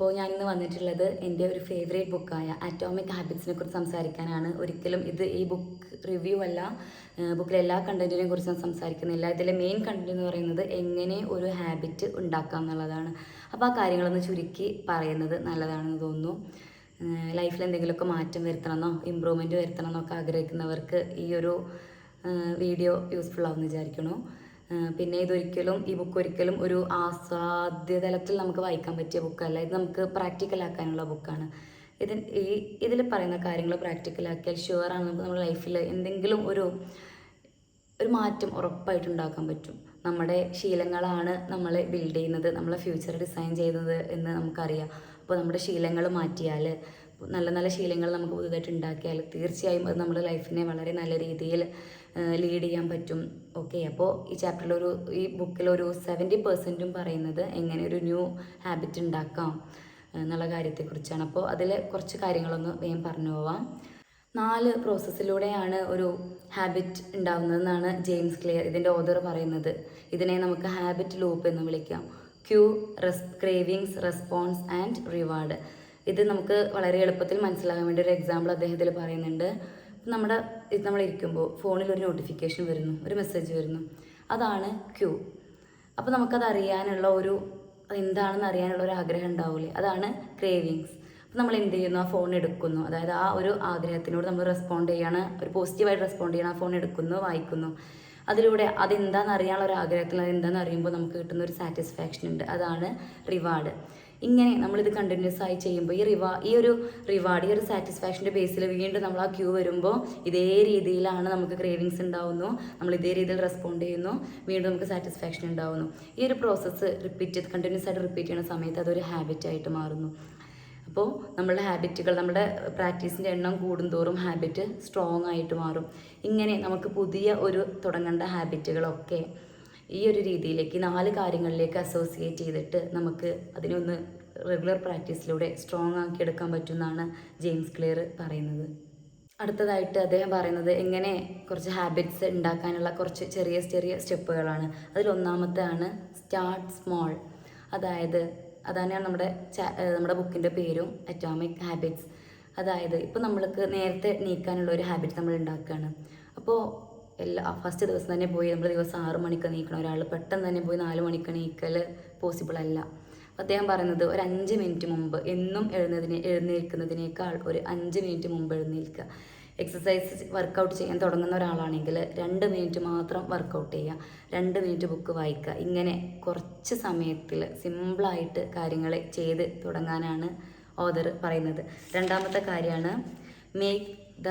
അപ്പോൾ ഞാനിന്ന് വന്നിട്ടുള്ളത് എന്റെ ഒരു ഫേവറേറ്റ് ബുക്കായ അറ്റോമിക് ഹാബിറ്റ്സിനെ കുറിച്ച് സംസാരിക്കാനാണ്. ഒരിക്കലും ഇത് ഈ ബുക്ക് റിവ്യൂ അല്ല ബുക്കിലെ എല്ലാ കണ്ടന്റിനെ കുറിച്ചും സംസാരിക്കുന്നില്ല. ഇതിലെ മെയിൻ കണ്ടന്റ് എന്ന് പറയുന്നത് എങ്ങനെ ഒരു ഹാബിറ്റ് ഉണ്ടാക്കാം എന്നുള്ളതാണ്. അപ്പോൾ ആ കാര്യങ്ങളൊന്ന് ചുരുക്കി പറയുന്നത് നല്ലതാണെന്ന് തോന്നുന്നു. ലൈഫിൽ എന്തെങ്കിലുമൊക്കെ മാറ്റം വരുത്തണമെന്നോ ഇമ്പ്രൂവ്മെന്റ് വരുത്തണമെന്നോ ഒക്കെ ആഗ്രഹിക്കുന്നവർക്ക് ഈ ഒരു വീഡിയോ യൂസ്ഫുൾ ആവുമെന്ന് വിചാരിക്കണു പിന്നെ ഇതൊരിക്കലും ഈ ബുക്ക് ഒരിക്കലും ഒരു ആസ്വാദ്യ തലത്തിൽ നമുക്ക് വായിക്കാൻ പറ്റിയ ബുക്കല്ല ഇത് നമുക്ക് പ്രാക്ടിക്കൽ ആക്കാനുള്ള ബുക്കാണ് ഇതിൽ ഈ ഇതിൽ പറയുന്ന കാര്യങ്ങൾ പ്രാക്ടിക്കൽ ആക്കിയാൽ ഷുവറാണ് നമുക്ക് നമ്മുടെ ലൈഫിൽ എന്തെങ്കിലും ഒരു ഒരു മാറ്റം ഉറപ്പായിട്ട് ഉണ്ടാക്കാൻ പറ്റും. നമ്മുടെ ശീലങ്ങളാണ് നമ്മളെ ബിൽഡ് ചെയ്യുന്നത്. നമ്മളെ ഫ്യൂച്ചർ ഡിസൈൻ ചെയ്യുന്നത് എന്ന് നമുക്കറിയാം. അപ്പോൾ നമ്മുടെ ശീലങ്ങൾ മാറ്റിയാൽ നല്ല നല്ല ശീലങ്ങൾ നമുക്ക് പുതുതായിട്ട് ഉണ്ടാക്കിയാൽ തീർച്ചയായും അത് നമ്മുടെ ലൈഫിനെ വളരെ നല്ല രീതിയിൽ ലീഡ് ചെയ്യാൻ പറ്റും. ഓക്കെ അപ്പോൾ ഈ ചാപ്റ്ററിൽ ഒരു ഈ ബുക്കിൽ ഒരു സെവന്റി പെർസെന്റും പറയുന്നത് എങ്ങനെ ഒരു ന്യൂ ഹാബിറ്റ് ഉണ്ടാക്കാം എന്നുള്ള കാര്യത്തെക്കുറിച്ചാണ്. അപ്പോൾ അതിൽ കുറച്ച് കാര്യങ്ങളൊന്ന് വേഗം പറഞ്ഞു പോവാം. നാല് പ്രോസസ്സിലൂടെയാണ് ഒരു ഹാബിറ്റ് ഉണ്ടാകുന്നതെന്നാണ് ജെയിംസ് ക്ലിയർ ഇതിന്റെ ഓതർ പറയുന്നത്. ഇതിനെ നമുക്ക് ഹാബിറ്റ് ലൂപ്പ് എന്ന് വിളിക്കാം. ക്യൂ റെസ് ക്രേവിങ്സ് റെസ്പോൺസ് ആൻഡ് റിവാർഡ് ഇത് നമുക്ക് വളരെ എളുപ്പത്തിൽ മനസ്സിലാകാൻ വേണ്ടി ഒരു എക്സാമ്പിൾ അദ്ദേഹത്തിൽ പറയുന്നുണ്ട്. നമ്മുടെ ഇരിക്കുമ്പോൾ ഫോണിൽ ഒരു നോട്ടിഫിക്കേഷൻ വരുന്നു ഒരു മെസ്സേജ് വരുന്നു. അതാണ് ക്യൂ അപ്പോൾ നമുക്കത് അറിയാനുള്ള ഒരു എന്താണെന്ന് അറിയാനുള്ള ഒരു ആഗ്രഹം ഉണ്ടാവില്ലേ? അതാണ് ക്രേവിങ്സ് അപ്പോൾ നമ്മൾ എന്ത് ചെയ്യുന്നു? ആ ഫോൺ എടുക്കുന്നു. അതായത് ആ ഒരു ആഗ്രഹത്തിനോട് നമ്മൾ റെസ്പോണ്ട് ചെയ്യാണ് ഒരു പോസിറ്റീവായിട്ട് റെസ്പോണ്ട് ചെയ്യണം ആ ഫോൺ എടുക്കുന്നു വായിക്കുന്നു. അതിലൂടെ അതെന്താണെന്ന് അറിയാനുള്ള ഒരു ആഗ്രഹത്തിൽ അതെന്താണെന്ന് അറിയുമ്പോൾ നമുക്ക് കിട്ടുന്ന ഒരു സാറ്റിസ്ഫാക്ഷൻ ഉണ്ട്. അതാണ് റിവാർഡ് ഇങ്ങനെ നമ്മളിത് കണ്ടിന്യൂസ് ആയി ചെയ്യുമ്പോൾ ഈ റിവാ ഈ ഒരു റിവാർഡ് ഈ ഒരു സാറ്റിസ്ഫാക്ഷന്റെ ബേസിൽ വീണ്ടും നമ്മൾ ആ ക്യൂ വരുമ്പോൾ ഇതേ രീതിയിലാണ് നമുക്ക് ക്രേവിങ്സ് ഉണ്ടാവുന്നു നമ്മൾ ഇതേ രീതിയിൽ റെസ്പോണ്ട് ചെയ്യുന്നു. വീണ്ടും നമുക്ക് സാറ്റിസ്ഫാക്ഷൻ ഉണ്ടാവുന്നു ഈ ഒരു പ്രോസസ്സ് റിപ്പീറ്റ് ചെയ്ത് കണ്ടിന്യൂസ് ആയിട്ട് റിപ്പീറ്റ് ചെയ്യുന്ന സമയത്ത് അതൊരു ഹാബിറ്റ് ആയിട്ട് മാറുന്നു. അപ്പോൾ നമ്മളുടെ ഹാബിറ്റുകൾ നമ്മുടെ പ്രാക്ടീസിന്റെ എണ്ണം കൂടുന്തോറും ഹാബിറ്റ് സ്ട്രോങ് ആയിട്ട് മാറും. ഇങ്ങനെ നമുക്ക് പുതിയ ഒരു തുടങ്ങേണ്ട ഹാബിറ്റുകളൊക്കെ ഈ ഒരു രീതിയിലേക്ക് നാല് കാര്യങ്ങളിലേക്ക് അസോസിയേറ്റ് ചെയ്തിട്ട് നമുക്ക് അതിനൊന്ന് റെഗുലർ പ്രാക്ടീസിലൂടെ സ്ട്രോങ് ആക്കി എടുക്കാൻ പറ്റുമെന്നാണ് ജെയിംസ് ക്ലിയർ പറയുന്നത്. അടുത്തതായിട്ട് അദ്ദേഹം പറയുന്നത് എങ്ങനെ കുറച്ച് ഹാബിറ്റ്സ് ഉണ്ടാക്കാനുള്ള കുറച്ച് ചെറിയ ചെറിയ സ്റ്റെപ്പുകളാണ് അതിൽ ഒന്നാമത്തെയാണ് സ്റ്റാർട്ട് സ്മോൾ അതായത് അതാണ് നമ്മുടെ നമ്മുടെ ബുക്കിന്റെ പേരും അറ്റോമിക് ഹാബിറ്റ്സ് അതായത് ഇപ്പോൾ നമ്മൾക്ക് നേരത്തെ നീക്കാനുള്ള ഒരു ഹാബിറ്റ് നമ്മൾ ഉണ്ടാക്കുകയാണ് അപ്പോൾ എല്ലാ ഫസ്റ്റ് ദിവസം തന്നെ പോയി നമ്മൾ ദിവസം ആറ് മണിക്ക് നീക്കണം. ഒരാൾ പെട്ടെന്ന് തന്നെ പോയി നാല് മണിക്ക് നീക്കൽ പോസിബിൾ അല്ല. അദ്ദേഹം പറയുന്നത് ഒരു അഞ്ച് മിനിറ്റ് മുമ്പ് എന്നും എഴുന്നതിന് എഴുന്നേൽക്കുന്നതിനേക്കാൾ ഒരു അഞ്ച് മിനിറ്റ് മുമ്പ് എഴുന്നേൽക്കുക. എക്സസൈസ് വർക്കൗട്ട് ചെയ്യാൻ തുടങ്ങുന്ന ഒരാളാണെങ്കിൽ രണ്ട് മിനിറ്റ് മാത്രം വർക്കൗട്ട് ചെയ്യുക. രണ്ട് മിനിറ്റ് ബുക്ക് വായിക്കുക. ഇങ്ങനെ കുറച്ച് സമയത്തിൽ സിമ്പിളായിട്ട് കാര്യങ്ങൾ ചെയ്ത് തുടങ്ങാനാണ് ഓദർ പറയുന്നത്. രണ്ടാമത്തെ കാര്യമാണ് മേക്ക് ദ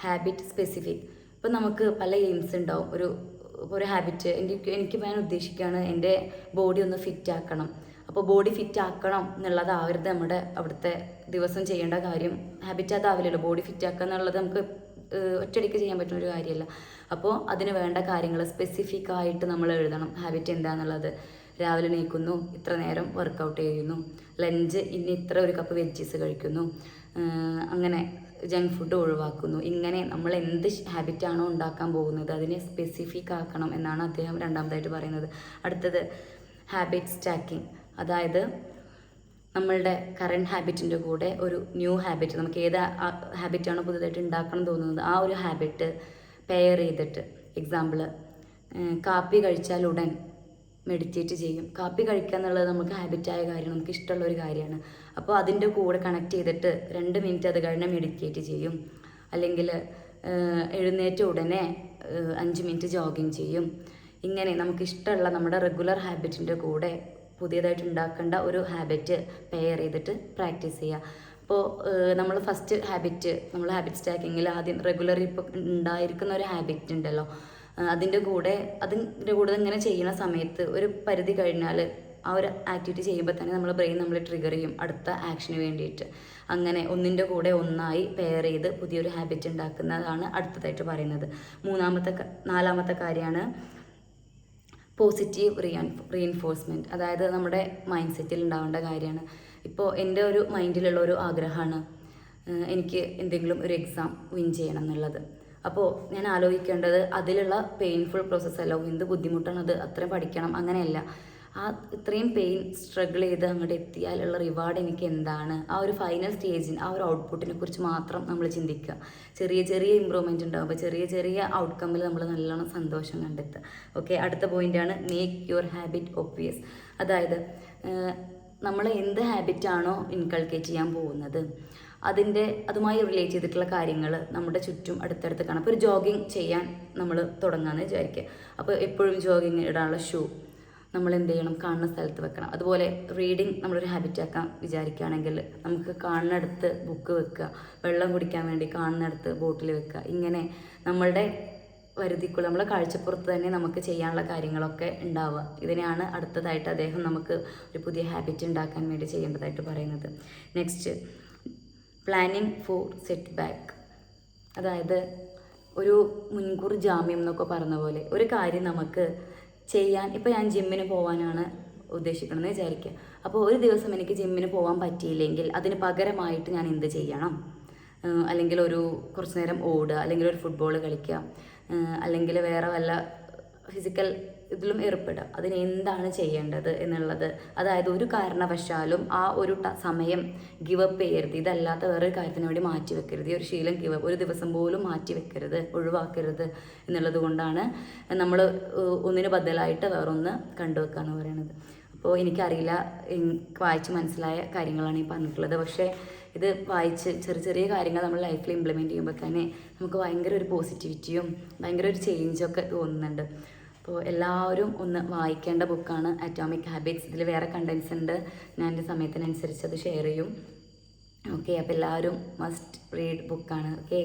ഹാബിറ്റ് സ്പെസിഫിക് ഇപ്പം നമുക്ക് പല എയിംസ് ഉണ്ടാവും. ഒരു ഒരു ഹാബിറ്റ് എനിക്ക് എനിക്ക് ഞാൻ ഉദ്ദേശിക്കുകയാണ് എന്റെ ബോഡി ഒന്ന് ഫിറ്റ് ആക്കണം. അപ്പോൾ ബോഡി ഫിറ്റ് ആക്കണം എന്നുള്ളത് എന്നുള്ളതാവരുത് നമ്മുടെ അവിടുത്തെ ദിവസം ചെയ്യേണ്ട കാര്യം. ഹാബിറ്റ് അതാവില്ലല്ലോ. ബോഡി ഫിറ്റ് ആക്കുക എന്നുള്ളത് നമുക്ക് ഒറ്റയടിക്ക് ചെയ്യാൻ പറ്റുന്ന ഒരു കാര്യമല്ല. അപ്പോൾ അതിന് വേണ്ട കാര്യങ്ങൾ സ്പെസിഫിക് ആയിട്ട് നമ്മൾ എഴുതണം. ഹാബിറ്റ് എന്താണെന്നുള്ളത് രാവിലെ നീക്കുന്നു ഇത്ര നേരം വർക്കൗട്ട് ചെയ്യുന്നു. ലഞ്ച് ഇനി ഇത്ര ഒരു കപ്പ് വെജീസ് കഴിക്കുന്നു. അങ്ങനെ ജങ്ക് ഫുഡ് ഒഴിവാക്കുന്നു. ഇങ്ങനെ നമ്മൾ എന്ത് ഹാബിറ്റാണോ ഉണ്ടാക്കാൻ പോകുന്നത് അതിനെ സ്പെസിഫിക് ആക്കണം എന്നാണ് അദ്ദേഹം രണ്ടാമതായിട്ട് പറയുന്നത്. അടുത്തത് ഹാബിറ്റ് സ്റ്റാക്കിംഗ് അതായത് നമ്മളുടെ കറണ്ട് ഹാബിറ്റിന്റെ കൂടെ ഒരു ന്യൂ ഹാബിറ്റ് നമുക്ക് ഏത് ഹാബിറ്റാണോ പുതുതായിട്ട് ഉണ്ടാക്കണം തോന്നുന്നത് ആ ഒരു ഹാബിറ്റ് പെയർ ചെയ്തിട്ട് എക്സാമ്പിൾ കാപ്പി കഴിച്ചാൽ ഉടൻ മെഡിറ്റേറ്റ് ചെയ്യും. കാപ്പി കഴിക്കുക എന്നുള്ളത് നമുക്ക് ഹാബിറ്റായ കാര്യമാണ് നമുക്ക് ഇഷ്ടമുള്ള ഒരു കാര്യമാണ്. അപ്പോൾ അതിന്റെ കൂടെ കണക്ട് ചെയ്തിട്ട് രണ്ട് മിനിറ്റ് അത് കഴിഞ്ഞ് മെഡിറ്റേറ്റ് ചെയ്യും. അല്ലെങ്കിൽ എഴുന്നേറ്റ ഉടനെ അഞ്ച് മിനിറ്റ് ജോഗിങ് ചെയ്യും. ഇങ്ങനെ നമുക്ക് ഇഷ്ടമുള്ള നമ്മുടെ റെഗുലർ ഹാബിറ്റിന്റെ കൂടെ പുതിയതായിട്ട് ഉണ്ടാക്കേണ്ട ഒരു ഹാബിറ്റ് പെയർ ചെയ്തിട്ട് പ്രാക്ടീസ് ചെയ്യുക അപ്പോൾ നമ്മൾ ഫസ്റ്റ് ഹാബിറ്റ് നമ്മൾ ഹാബിറ്റ് സ്റ്റാക്കിങ്ങിൽ ആദ്യം റെഗുലർ ഇപ്പോൾ ഉണ്ടായിരിക്കുന്ന ഒരു ഹാബിറ്റ് ഉണ്ടല്ലോ. അതിന്റെ കൂടെ അതിന്റെ കൂടെ ഇങ്ങനെ ചെയ്യുന്ന സമയത്ത് ഒരു പരിധി കഴിഞ്ഞാൽ ആ ഒരു ആക്ടിവിറ്റി ചെയ്യുമ്പോൾ തന്നെ നമ്മൾ ബ്രെയിൻ നമ്മൾ ട്രിഗർ ചെയ്യും അടുത്ത ആക്ഷന് വേണ്ടിയിട്ട്. അങ്ങനെ ഒന്നിന്റെ കൂടെ ഒന്നായി പെയർ ചെയ്ത് പുതിയൊരു ഹാബിറ്റ് ഉണ്ടാക്കുന്നതാണ് അടുത്തതായിട്ട് പറയുന്നത്. മൂന്നാമത്തെ നാലാമത്തെ കാര്യമാണ് പോസിറ്റീവ് റീ റീഎൻഫോഴ്സ്മെന്റ് അതായത് നമ്മുടെ മൈൻഡ് സെറ്റിൽ ഉണ്ടാവേണ്ട കാര്യമാണ്. ഇപ്പോൾ എന്റെ ഒരു മൈൻഡിലുള്ള ഒരു ആഗ്രഹമാണ് എനിക്ക് എന്തെങ്കിലും ഒരു എക്സാം വിൻ ചെയ്യണം എന്നുള്ളത്. അപ്പോൾ ഞാൻ ആലോചിക്കേണ്ടത് അതിലുള്ള പെയിൻഫുൾ പ്രോസസ്സല്ല എന്ത് ബുദ്ധിമുട്ടാണ് അത്? അത്രയും പഠിക്കണം അങ്ങനെയല്ല. ആ ഇത്രയും പെയിൻ സ്ട്രഗിൾ ചെയ്ത് അങ്ങോട്ട് എത്തിയാലുള്ള റിവാർഡ് എനിക്ക് എന്താണ്? ആ ഒരു ഫൈനൽ സ്റ്റേജിന് ആ ഒരു ഔട്ട്പുട്ടിനെ കുറിച്ച് മാത്രം നമ്മൾ ചിന്തിക്കുക. ചെറിയ ചെറിയ ഇമ്പ്രൂവ്മെന്റ് ഉണ്ടാകുമ്പോൾ ചെറിയ ചെറിയ ഔട്ട്കമ്മിൽ നമ്മൾ നല്ലോണം സന്തോഷം കണ്ടെത്തുക. ഓക്കെ അടുത്ത പോയിന്റാണ് മേക്ക് യുവർ ഹാബിറ്റ് ഒബ്വിയസ് അതായത് നമ്മൾ എന്ത് ഹാബിറ്റാണോ ഇൻകൾക്കേറ്റ് ചെയ്യാൻ പോകുന്നത് അതിന്റെ അതുമായി റിലേറ്റ് ചെയ്തിട്ടുള്ള കാര്യങ്ങൾ നമ്മുടെ ചുറ്റും അടുത്തടുത്ത് കാണാം. അപ്പോൾ ഒരു ജോഗിങ് ചെയ്യാൻ നമ്മൾ തുടങ്ങാമെന്ന് വിചാരിക്കുക. അപ്പോൾ എപ്പോഴും ജോഗിങ് ഇടാനുള്ള ഷൂ നമ്മൾ എന്ത് ചെയ്യണം കാണുന്ന സ്ഥലത്ത് വെക്കണം. അതുപോലെ റീഡിങ് നമ്മളൊരു ഹാബിറ്റ് ആക്കാൻ വിചാരിക്കുകയാണെങ്കിൽ നമുക്ക് കാണുന്നിടത്ത് ബുക്ക് വെക്കുക. വെള്ളം കുടിക്കാൻ വേണ്ടി കാണുന്നിടത്ത് ബോട്ടിൽ വെക്കുക. ഇങ്ങനെ നമ്മളുടെ വരുതിക്കുള്ള നമ്മളെ കാഴ്ചപ്പുറത്ത് തന്നെ നമുക്ക് ചെയ്യാനുള്ള കാര്യങ്ങളൊക്കെ ഉണ്ടാവുക. ഇതിനെയാണ് അടുത്തതായിട്ട് അദ്ദേഹം നമുക്ക് ഒരു പുതിയ ഹാബിറ്റ് ഉണ്ടാക്കാൻ വേണ്ടി ചെയ്യേണ്ടതായിട്ട് പറയുന്നത്. Next planning for set back അതായത് ഒരു മുൻകൂർ ജാമ്യം എന്നൊക്കെ പറഞ്ഞ പോലെ ഒരു കാര്യം നമുക്ക് ചെയ്യാൻ ഇപ്പോൾ ഞാൻ ജിമ്മിന് പോകാനാണ് ഉദ്ദേശിക്കണമെന്ന് വിചാരിക്കുക അപ്പോൾ ഒരു ദിവസം എനിക്ക് ജിമ്മിന് പോകാൻ പറ്റിയില്ലെങ്കിൽ അതിന് പകരമായിട്ട് ഞാൻ എന്ത് ചെയ്യണം? അല്ലെങ്കിൽ ഒരു കുറച്ച് നേരം ഓടുക അല്ലെങ്കിൽ ഒരു ഫുട്ബോൾ കളിക്കുക അല്ലെങ്കിൽ വേറെ വല്ല ഫിസിക്കൽ ഇതിലും ഏർപ്പെടുക. അതിന് എന്താണ് ചെയ്യേണ്ടത് എന്നുള്ളത്. അതായത് ഒരു കാരണവശാലും ആ ഒരു സമയം ഗിവ് അപ്പ് ചെയ്യരുത്. ഇതല്ലാത്ത വേറൊരു കാര്യത്തിന് വേണ്ടി മാറ്റി വെക്കരുത്. ഈ ഒരു ശീലം ഗിവ് ഒരു ദിവസം പോലും മാറ്റി വെക്കരുത് ഒഴിവാക്കരുത് എന്നുള്ളത് കൊണ്ടാണ് നമ്മൾ ഒന്നിന് ബദലായിട്ട് വേറൊന്ന് കണ്ടുവെക്കുക എന്ന് പറയുന്നത് അപ്പോൾ എനിക്കറിയില്ല എനിക്ക് വായിച്ച് മനസ്സിലായ കാര്യങ്ങളാണ് ഈ പറഞ്ഞിട്ടുള്ളത്. പക്ഷേ ഇത് വായിച്ച് ചെറിയ ചെറിയ കാര്യങ്ങൾ നമ്മൾ ലൈഫിൽ ഇംപ്ലിമെന്റ് ചെയ്യുമ്പോൾ തന്നെ നമുക്ക് ഭയങ്കര ഒരു പോസിറ്റിവിറ്റിയും ഭയങ്കര ഒരു ചേഞ്ചൊക്കെ തോന്നുന്നുണ്ട്. അപ്പോൾ എല്ലാവരും ഒന്ന് വായിക്കേണ്ട ബുക്കാണ് അറ്റോമിക് ഹാബിറ്റ്സ് ഇതിൽ വേറെ കണ്ടൻസ് ഉണ്ട്. ഞാൻ എന്റെ സമയത്തിനനുസരിച്ച് അത് ഷെയർ ചെയ്യും. ഓക്കെ അപ്പോൾ എല്ലാവരും മസ്റ്റ് റീഡ് ബുക്കാണ് ഓക്കെ